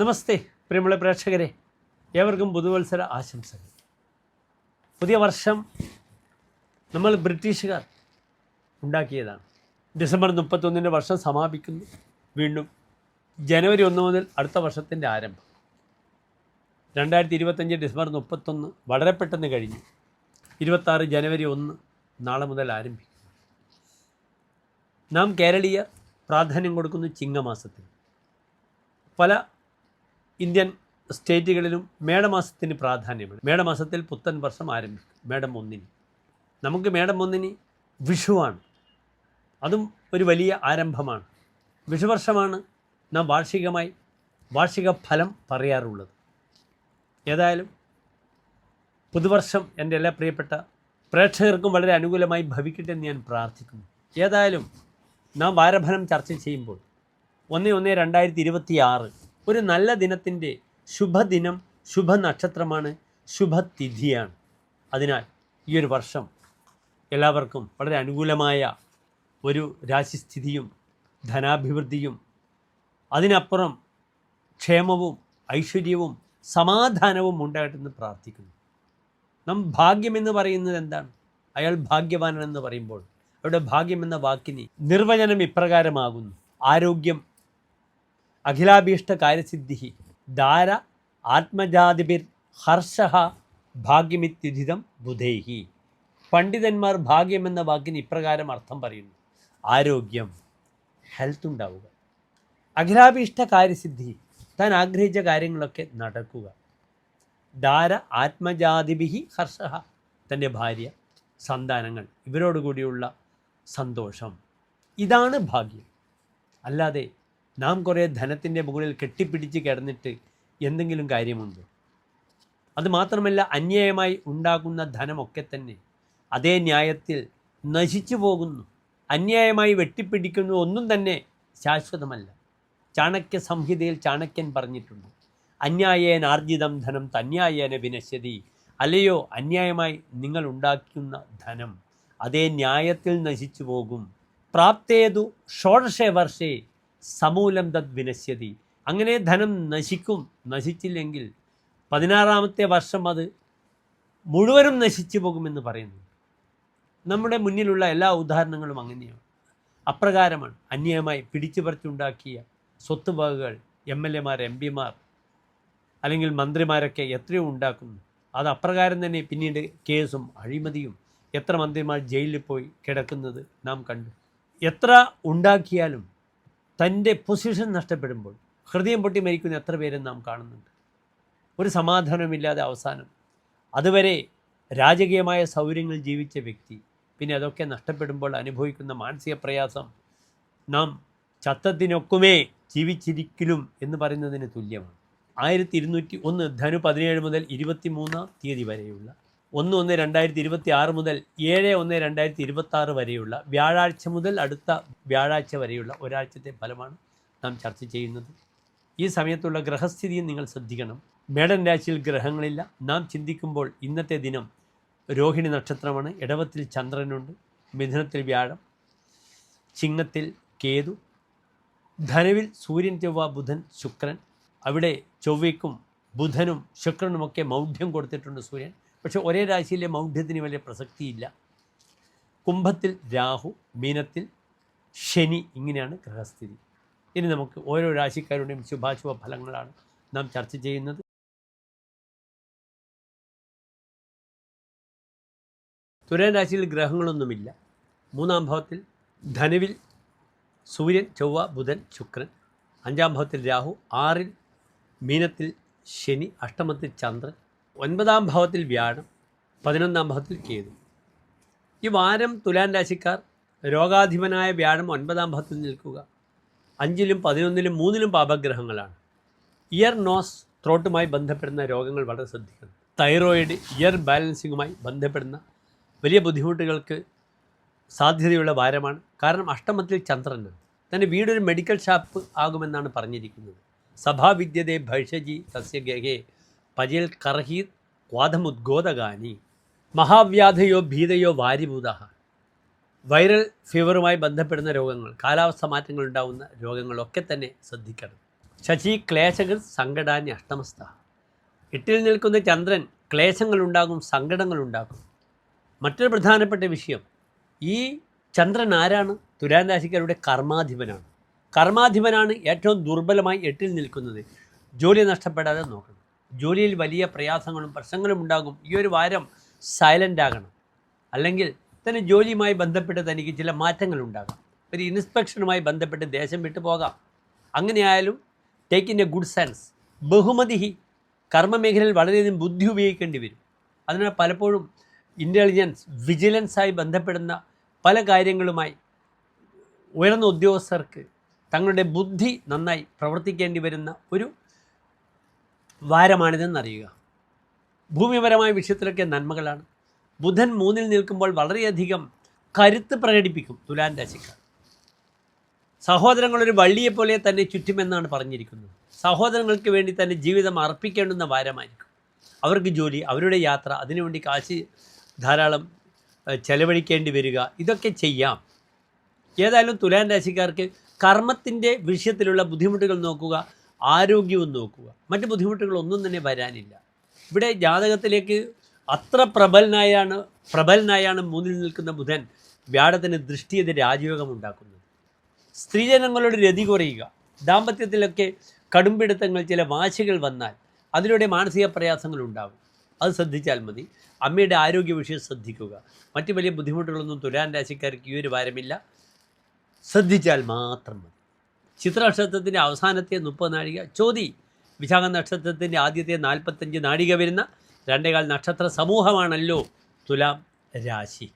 നമസ്തേ പ്രിയമുള്ള പ്രേക്ഷകരെ. ഏവർക്കും പുതുവത്സര ആശംസകൾ. പുതിയ വർഷം നമ്മൾ ബ്രിട്ടീഷുകാർ ഉണ്ടാക്കിയതാണ്. ഡിസംബർ മുപ്പത്തൊന്നിന്റെ വർഷം സമാപിക്കുന്നു. വീണ്ടും ജനുവരി ഒന്ന് മുതൽ അടുത്ത വർഷത്തിന്റെ ആരംഭം. രണ്ടായിരത്തി ഇരുപത്തഞ്ച് ഡിസംബർ മുപ്പത്തൊന്ന് വളരെ പെട്ടെന്ന് കഴിഞ്ഞു. ഇരുപത്താറ് ജനുവരി ഒന്ന് നാളെ മുതൽ ആരംഭിക്കും നാം കേരളീയ പ്രാധാന്യം കൊടുക്കുന്നു ചിങ്ങമാസത്തിൽ. പല ഇന്ത്യൻ സ്റ്റേറ്റുകളിലും മേടമാസത്തിന് പ്രാധാന്യമാണ് മേടമാസത്തിൽ പുത്തൻ വർഷം ആരംഭിക്കും. മേടം ഒന്നിന്. നമുക്ക് മേടം ഒന്നിന് വിഷുവാണ്. അതും ഒരു വലിയ ആരംഭമാണ്. വിഷുവർഷമാണ് നാം വാർഷികമായി വാർഷിക ഫലം പറയാറുള്ളത്. ഏതായാലും പുതുവർഷം എന്റെ എല്ലാ പ്രിയപ്പെട്ട പ്രേക്ഷകർക്കും വളരെ അനുകൂലമായി ഭവിക്കട്ടെ എന്ന് ഞാൻ പ്രാർത്ഥിക്കുന്നു. ഏതായാലും നാം വാരഫലം ചർച്ച ചെയ്യുമ്പോൾ ഒന്ന് ഒന്ന് രണ്ടായിരത്തി ഇരുപത്തി ആറ് ഒരു നല്ല ദിനത്തിന്റെ ശുഭദിനം ശുഭനക്ഷത്രമാണ് ശുഭതിഥിയാണ്. അതിനാൽ ഈ ഒരു വർഷം എല്ലാവർക്കും വളരെ അനുകൂലമായ ഒരു രാശിസ്ഥിതിയും ധനാഭിവൃദ്ധിയും അതിനപ്പുറം ക്ഷേമവും ഐശ്വര്യവും സമാധാനവും ഉണ്ടായിട്ടെന്ന് പ്രാർത്ഥിക്കുന്നു. നാം ഭാഗ്യമെന്ന് പറയുന്നത് എന്താണ്? അയാൾ ഭാഗ്യവാനെന്ന് പറയുമ്പോൾ അവിടെ ഭാഗ്യമെന്ന വാക്കിന് നിർവചനം ഇപ്രകാരമാകുന്നു. ആരോഗ്യം അഖിലാഭീഷ്ട കാര്യസിദ്ധി ധാര ആത്മജാതിബിർ ഹർഷ ഭാഗ്യമിത്യുധിതം ബുധേഹി. പണ്ഡിതന്മാർ ഭാഗ്യം എന്ന വാക്കിന് ഇപ്രകാരം അർത്ഥം പറയുന്നു. ആരോഗ്യം ഹെൽത്ത് ഉണ്ടാവുക. അഖിലാഭീഷ്ട കാര്യസിദ്ധി താൻ ആഗ്രഹിച്ച കാര്യങ്ങളൊക്കെ നടക്കുക. ദാര ആത്മജാതിബിഹി ഹർഷ തന്റെ ഭാര്യ സന്താനങ്ങൾ ഇവരോടുകൂടിയുള്ള സന്തോഷം. ഇതാണ് ഭാഗ്യം. അല്ലാതെ നാം കുറേ ധനത്തിന്റെ മുകളിൽ കെട്ടിപ്പിടിച്ച് കിടന്നിട്ട് എന്തെങ്കിലും കാര്യമുണ്ടോ? അത് മാത്രമല്ല അന്യായമായി ഉണ്ടാകുന്ന ധനമൊക്കെ തന്നെ അതേ ന്യായത്തിൽ നശിച്ചു പോകുന്നു. അന്യായമായി വെട്ടിപ്പിടിക്കുന്നു ഒന്നും തന്നെ ശാശ്വതമല്ല. ചാണക്യ സംഹിതയിൽ ചാണക്യൻ പറഞ്ഞിട്ടുണ്ട് അന്യായേന ആർജിതം ധനം തന്യായേന വിനശ്യതി. അല്ലയോ അന്യായമായി നിങ്ങൾ ഉണ്ടാക്കുന്ന ധനം അതേ ന്യായത്തിൽ നശിച്ചു പോകും. പ്രാപ്തേതു ഷോഡശേ വർഷേ സമൂലം തദ് വിനശ്യതി. അങ്ങനെ ധനം നശിക്കും. നശിച്ചില്ലെങ്കിൽ പതിനാറാമത്തെ വർഷം അത് മുഴുവനും നശിച്ചു പോകുമെന്ന് പറയുന്നു. നമ്മുടെ മുന്നിലുള്ള എല്ലാ ഉദാഹരണങ്ങളും അങ്ങനെയാണ്. അപ്രകാരമാണ്. അന്യായമായി പിടിച്ചു പറിച്ചുണ്ടാക്കിയ സ്വത്ത് വകകൾ എം എൽ എമാർ എം പിമാർ അല്ലെങ്കിൽ മന്ത്രിമാരൊക്കെ എത്രയോ ഉണ്ടാക്കുന്നു. അത് അപ്രകാരം തന്നെ പിന്നീട് കേസും അഴിമതിയും എത്ര മന്ത്രിമാർ ജയിലിൽ പോയി കിടക്കുന്നത് നാം കണ്ടു. എത്ര ഉണ്ടാക്കിയാലും തന്റെ പൊസിഷൻ നഷ്ടപ്പെടുമ്പോൾ ഹൃദയം പൊട്ടി മരിക്കുന്ന എത്ര പേരും നാം കാണുന്നുണ്ട്? ഒരു സമാധാനമില്ലാതെ അവസാനം. അതുവരെ രാജകീയമായ സൗകര്യങ്ങൾ ജീവിച്ച വ്യക്തി പിന്നെ അതൊക്കെ നഷ്ടപ്പെടുമ്പോൾ അനുഭവിക്കുന്ന മാനസിക പ്രയാസം നാം ചത്തത്തിനൊക്കുമേ ജീവിച്ചിരിക്കലും എന്ന് പറയുന്നതിന് തുല്യമാണ്. ആയിരത്തി ഇരുന്നൂറ്റി ഒന്ന് ധനു പതിനേഴ് മുതൽ ഇരുപത്തി മൂന്നാം തീയതി വരെയുള്ള ഒന്ന് ഒന്ന് രണ്ടായിരത്തി ഇരുപത്തി ആറ് മുതൽ ഏഴ് ഒന്ന് രണ്ടായിരത്തി ഇരുപത്തി ആറ് വരെയുള്ള വ്യാഴാഴ്ച മുതൽ അടുത്ത വ്യാഴാഴ്ച വരെയുള്ള ഒരാഴ്ചത്തെ ഫലമാണ് നാം ചർച്ച ചെയ്യുന്നത്. ഈ സമയത്തുള്ള ഗ്രഹസ്ഥിതിയും നിങ്ങൾ ശ്രദ്ധിക്കണം. മേടൻ രാശിയിൽ ഗ്രഹങ്ങളില്ല. നാം ചിന്തിക്കുമ്പോൾ ഇന്നത്തെ ദിനം രോഹിണി നക്ഷത്രമാണ്. ഇടവത്തിൽ ചന്ദ്രനുണ്ട്. മിഥുനത്തിൽ വ്യാഴം. ചിങ്ങത്തിൽ കേതു. ധനുവിൽ സൂര്യൻ ചൊവ്വ ബുധൻ ശുക്രൻ. അവിടെ ചൊവ്വയ്ക്കും ബുധനും ശുക്രനുമൊക്കെ മൗഢ്യം കൊടുത്തിട്ടുണ്ട് സൂര്യൻ. പക്ഷെ ഒരേ രാശിയിലെ മൗഢ്യത്തിന് വലിയ പ്രസക്തിയില്ല. കുംഭത്തിൽ രാഹു മീനത്തിൽ ശനി ഇങ്ങനെയാണ് ഗ്രഹസ്ഥിതി. ഇനി നമുക്ക് ഓരോ രാശിക്കാരുടെയും ശുഭാശുഭ ഫലങ്ങളാണ് നാം ചർച്ച ചെയ്യുന്നത്. തുലാൻ രാശിയിൽ ഗ്രഹങ്ങളൊന്നുമില്ല. മൂന്നാം ഭാവത്തിൽ ധനുവിൽ സൂര്യൻ ചൊവ്വ ബുധൻ ശുക്രൻ. അഞ്ചാം ഭാവത്തിൽ രാഹു ആറിൽ മീനത്തിൽ ശനി അഷ്ടമത്തിൽ ചന്ദ്രൻ. ഒൻപതാം ഭാവത്തിൽ വ്യാഴം പതിനൊന്നാം ഭാവത്തിൽ കേതു. ഈ വാരം തുലാൻ രാശിക്കാർ രോഗാധിപനായ വ്യാഴം ഒൻപതാം ഭാവത്തിൽ നിൽക്കുക. അഞ്ചിലും പതിനൊന്നിലും മൂന്നിലും പാപഗ്രഹങ്ങളാണ്. ഇയർ നോസ് ത്രോട്ടുമായി ബന്ധപ്പെടുന്ന രോഗങ്ങൾ വളരെ ശ്രദ്ധിക്കണം. തൈറോയിഡ് ഇയർ ബാലൻസിങ്ങുമായി ബന്ധപ്പെടുന്ന വലിയ ബുദ്ധിമുട്ടുകൾക്ക് സാധ്യതയുള്ള വാരമാണ്. കാരണം അഷ്ടമത്തിൽ ചന്ദ്രനാണ് തന്റെ വീടൊരു മെഡിക്കൽ ഷാപ്പ് ആകുമെന്നാണ് പറഞ്ഞിരിക്കുന്നത്. സഭാവിദ്യതേ ഭൈഷജി തസ്യ ഗഹേ പജിൽ കർഹി വാദമുദ്ഗോതകാനി മഹാവ്യാധയോ ഭീതയോ വാരിഭൂത വൈറൽ ഫീവറുമായി ബന്ധപ്പെടുന്ന രോഗങ്ങൾ കാലാവസ്ഥ മാറ്റങ്ങൾ ഉണ്ടാകുന്ന രോഗങ്ങളൊക്കെ തന്നെ ശ്രദ്ധിക്കണം. ശശി ക്ലേശകർ സങ്കടാന്യ അഷ്ടമസ്ഥ എട്ടിൽ നിൽക്കുന്ന ചന്ദ്രൻ ക്ലേശങ്ങളുണ്ടാകും സങ്കടങ്ങളുണ്ടാകും മറ്റൊരു പ്രധാനപ്പെട്ട വിഷയം ഈ ചന്ദ്രൻ ആരാണ്? തുലാരാശിക്കാരുടെ കർമാധിപനാണ്. കർമാധിപനാണ് ഏറ്റവും ദുർബലമായി എട്ടിൽ നിൽക്കുന്നത്. ജോലി നഷ്ടപ്പെടാതെ നോക്കണം. ജോലിയിൽ വലിയ പ്രയാസങ്ങളും പ്രശ്നങ്ങളും ഉണ്ടാകും. ഈ ഒരു വാരം സൈലന്റ് ആകണം. അല്ലെങ്കിൽ തന്നെ ജോലിയുമായി ബന്ധപ്പെട്ട് തനിക്ക് ചില മാറ്റങ്ങൾ ഉണ്ടാകാം. ഒരു ഇൻസ്പെക്ഷനുമായി ബന്ധപ്പെട്ട് ദേശം വിട്ടു പോകാം. അങ്ങനെയായാലും take in a good sense ബഹുമതി കർമ്മമേഖലയിൽ വളരെയധികം ബുദ്ധി ഉപയോഗിക്കേണ്ടി വരും. അതിനാൽ പലപ്പോഴും ഇന്റലിജൻസ് വിജിലൻസായി ബന്ധപ്പെടുന്ന പല കാര്യങ്ങളുമായി ഉയർന്ന ഉദ്യോഗസ്ഥർക്ക് തങ്ങളുടെ ബുദ്ധി നന്നായി പ്രവർത്തിക്കേണ്ടി വരുന്ന ഒരു വാരമാണിതെന്നറിയുക. ഭൂമിപരമായ വിഷയത്തിലൊക്കെ നന്മകളാണ്. ബുധൻ മൂന്നിൽ നിൽക്കുമ്പോൾ വളരെയധികം കരുത്ത് പ്രകടിപ്പിക്കും തുലാൻ രാശിക്കാർ. സഹോദരങ്ങളൊരു വള്ളിയെപ്പോലെ തന്നെ ചുറ്റുമെന്നാണ് പറഞ്ഞിരിക്കുന്നത്. സഹോദരങ്ങൾക്ക് വേണ്ടി തന്നെ ജീവിതം അർപ്പിക്കേണ്ടുന്ന വാരമായിരിക്കും. അവർക്ക് ജോലി അവരുടെ യാത്ര അതിനുവേണ്ടി കാശ് ധാരാളം ചെലവഴിക്കേണ്ടി വരിക ഇതൊക്കെ ചെയ്യാം. ഏതായാലും തുലാൻ രാശിക്കാർക്ക് കർമ്മത്തിന്റെ വിഷയത്തിലുള്ള ബുദ്ധിമുട്ടുകൾ നോക്കുക ആരോഗ്യവും നോക്കുക. മറ്റ് ബുദ്ധിമുട്ടുകളൊന്നും തന്നെ വരാനില്ല. ഇവിടെ ജാതകത്തിലേക്ക് അത്ര പ്രബലനായാണ് പ്രബലനായാണ് മൂന്നിൽ നിൽക്കുന്ന ബുധൻ വ്യാഴത്തിന് ദൃഷ്ടിയത് രാജയോഗം ഉണ്ടാക്കുന്നത്. സ്ത്രീജനങ്ങളുടെ രതി കുറയുക. ദാമ്പത്യത്തിലൊക്കെ കടുംപിടുത്തങ്ങൾ ചില വാശികൾ വന്നാൽ അതിലൂടെ മാനസിക പ്രയാസങ്ങൾ ഉണ്ടാകും. അത് ശ്രദ്ധിച്ചാൽ മതി. അമ്മയുടെ ആരോഗ്യ വിഷയം ശ്രദ്ധിക്കുക. മറ്റു വലിയ ബുദ്ധിമുട്ടുകളൊന്നും തുലാൻ രാശിക്കാർക്ക് ഈ ഒരു വാരമില്ല ശ്രദ്ധിച്ചാൽ മാത്രം മതി. ചിത്ര നക്ഷത്രത്തിന്റെ അവസാനത്തെ മുപ്പത് നാഴിക ചോതി വിശാഖ നക്ഷത്രത്തിന്റെ ആദ്യത്തെ നാൽപ്പത്തഞ്ച് നാഴിക വരുന്ന രണ്ടേകാൽ നക്ഷത്ര സമൂഹമാണല്ലോ തുലാം രാശി.